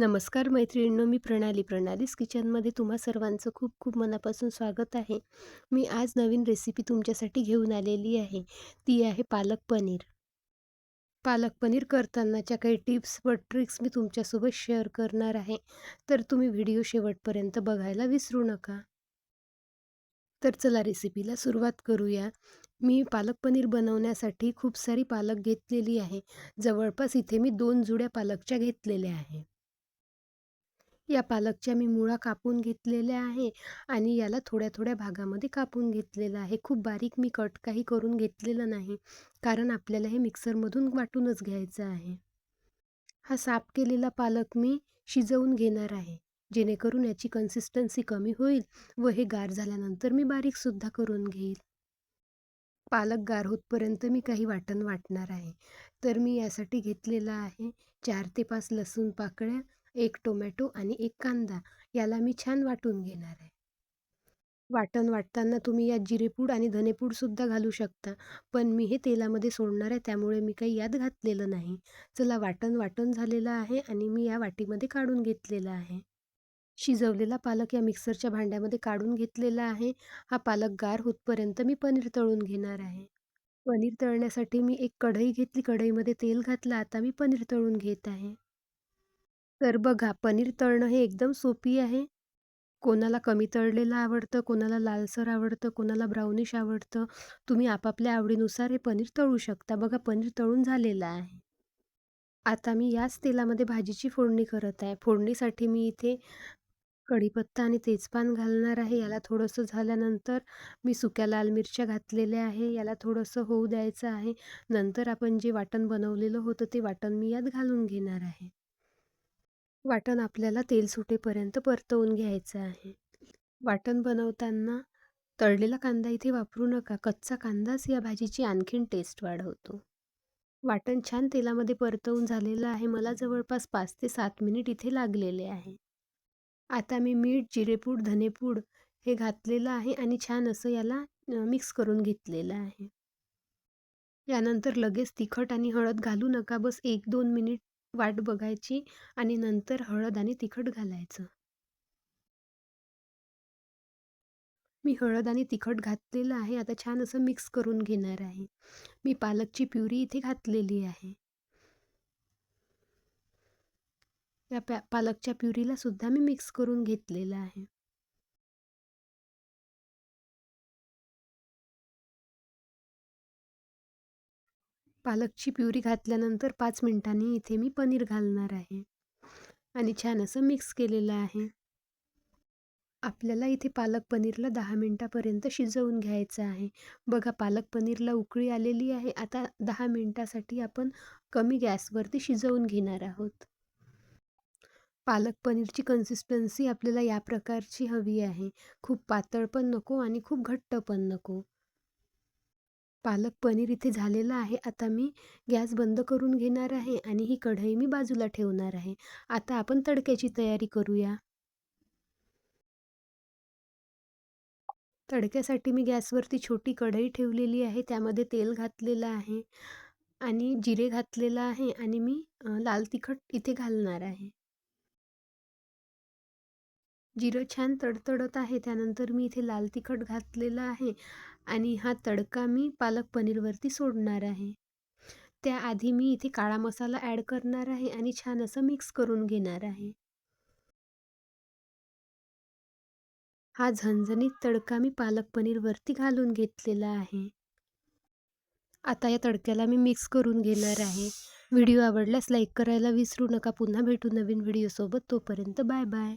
नमस्कार मैत्रिणींनो मी प्रणाली. प्रणालीस किचनमध्ये तुम्हा सर्वांचं खूप खूप मनापासून स्वागत आहे. मी आज नवीन रेसिपी तुमच्यासाठी घेऊन आलेली आहे. ती आहे पालक पनीर. पालक पनीर करतानाच्या काही टिप्स व ट्रिक्स मी तुमच्यासोबत शेअर करणार आहे. तर तुम्ही व्हिडिओ शेवटपर्यंत बघायला विसरू नका. तर चला रेसिपीला सुरुवात करूया. मी पालक पनीर बनवण्यासाठी खूप सारी पालक घेतलेली आहे. जवळपास इथे मी दोन जुड्या पालकच्या घेतलेल्या आहे या पालकच्या मी मुळा कापून घेतलेल्या आहे आणि याला थोड्या थोड्या भागामध्ये कापून घेतलेलं आहे. खूप बारीक मी कट काही करून घेतलेलं नाही कारण आपल्याला हे मिक्सरमधून वाटूनच घ्यायचं आहे. हा साफ केलेला पालक मी शिजवून घेणार आहे जेणेकरून याची कन्सिस्टन्सी कमी होईल व हे गार झाल्यानंतर मी बारीकसुद्धा करून घेईल. पालक गार होतपर्यंत मी काही वाटण वाटणार आहे. तर मी यासाठी घेतलेला आहे चार ते पाच लसूण पाकळ्या एक टोमॅटो आणि एक कांदा याला मी छान वाटून घेणार आहे. वाटण वाटताना तुम्ही यात जिरेपूड आणि धनेपूडसुद्धा घालू शकता पण मी हे तेलामध्ये सोडणार आहे त्यामुळे मी काही यात घातलेलं नाही. चला वाटण वाटण झालेलं आहे आणि मी या वाटीमध्ये काढून घेतलेलं आहे. शिजवलेला पालक या मिक्सरच्या भांड्यामध्ये काढून घेतलेला आहे. हा पालक गार होतपर्यंत मी पनीर तळून घेणार आहे. पनीर तळण्यासाठी मी एक कढई घेतली. कढईमध्ये तेल घातलं. आता मी पनीर तळून घेत आहे. तर बघा पनीर तळणं हे एकदम सोपी आहे. कोणाला कमी तळलेलं आवडतं कोणाला लालसर आवडतं कोणाला ब्राउनिश आवडतं. तुम्ही आपापल्या आवडीनुसार हे पनीर तळू शकता. बघा पनीर तळून झालेलं आहे. आता मी याच तेलामध्ये भाजीची फोडणी करत आहे. फोडणीसाठी मी इथे कढीपत्ता आणि तेजपान घालणार आहे. याला थोडंसं झाल्यानंतर मी सुक्या लाल मिरच्या घातलेल्या आहे. याला थोडंसं होऊ द्यायचं आहे. नंतर आपण जे वाटण बनवलेलं होतं ते वाटण मी यात घालून घेणार आहे. वाटण आपल्याला तेल सुटेपर्यंत परतवून घ्यायचं आहे. वाटण बनवताना तळलेला कांदा इथे वापरू नका. कच्चा कांदाच या भाजीची आणखीन टेस्ट वाढवतो. वाटण छान तेलामध्ये परतवून झालेलं आहे. मला जवळपास पाच ते सात मिनिट इथे लागलेले आहे. आता मी मीठ जिरेपूड धनेपूड हे घातलेलं आहे आणि छान असं याला मिक्स करून घेतलेलं आहे. यानंतर लगेच तिखट आणि हळद घालू नका. बस एक दोन मिनिट वाट बघायची आणि नंतर हळद आणि तिखट घालायचं. मी हळद आणि तिखट घातलेलं आहे. आता छान असं मिक्स करून घेणार आहे. मी पालकची प्युरी इथे घातलेली आहे. या पॅ पालकच्या प्युरीला सुद्धा मी मिक्स करून घेतलेलं आहे. पालकची प्युरी घातल्यानंतर पाच मिनटांनी इथे मी पनीर घालणार आहे. आणि छान असं मिक्स केलेलं आहे. आपल्याला इथे पालक पनीरला दहा मिनटापर्यंत शिजवून घ्यायचं आहे. बघा पालक पनीरला उकळी आलेली आहे. आता दहा मिनटासाठी आपण कमी गॅसवरती शिजवून घेणार आहोत. पालक पनीरची कन्सिस्टन्सी आपल्याला या प्रकारची हवी आहे. खूप पातळ पण नको आणि खूप घट्ट पण नको. पालक पनीर इथे झालेलं आहे. आता मी गॅस बंद करून घेणार आहे आणि ही कढई मी बाजूला ठेवणार आहे. आता आपण तडक्याची तयारी करूया. तडक्यासाठी मी गॅसवरती छोटी कढई ठेवलेली आहे. त्यामध्ये तेल घातलेलं आहे आणि जिरे घातलेलं आहे आणि मी लाल तिखट इथे घालणार आहे. जिरं छान तडतडत आहे. त्यानंतर मी इथे लाल तिखट घातलेलं आहे आणि हा तडका मी पालक पनीरवरती सोडणार आहे. त्याआधी मी इथे काळा मसाला ॲड करणार आहे आणि छान असं मिक्स करून घेणार आहे. हा झणझणीत तडका मी पालक पनीरवरती घालून घेतलेला आहे. आता या तडक्याला मी मिक्स करून घेणार आहे. व्हिडिओ आवडल्यास लाईक करायला विसरू नका. पुन्हा भेटू नवीन व्हिडिओसोबत. तोपर्यंत बाय बाय.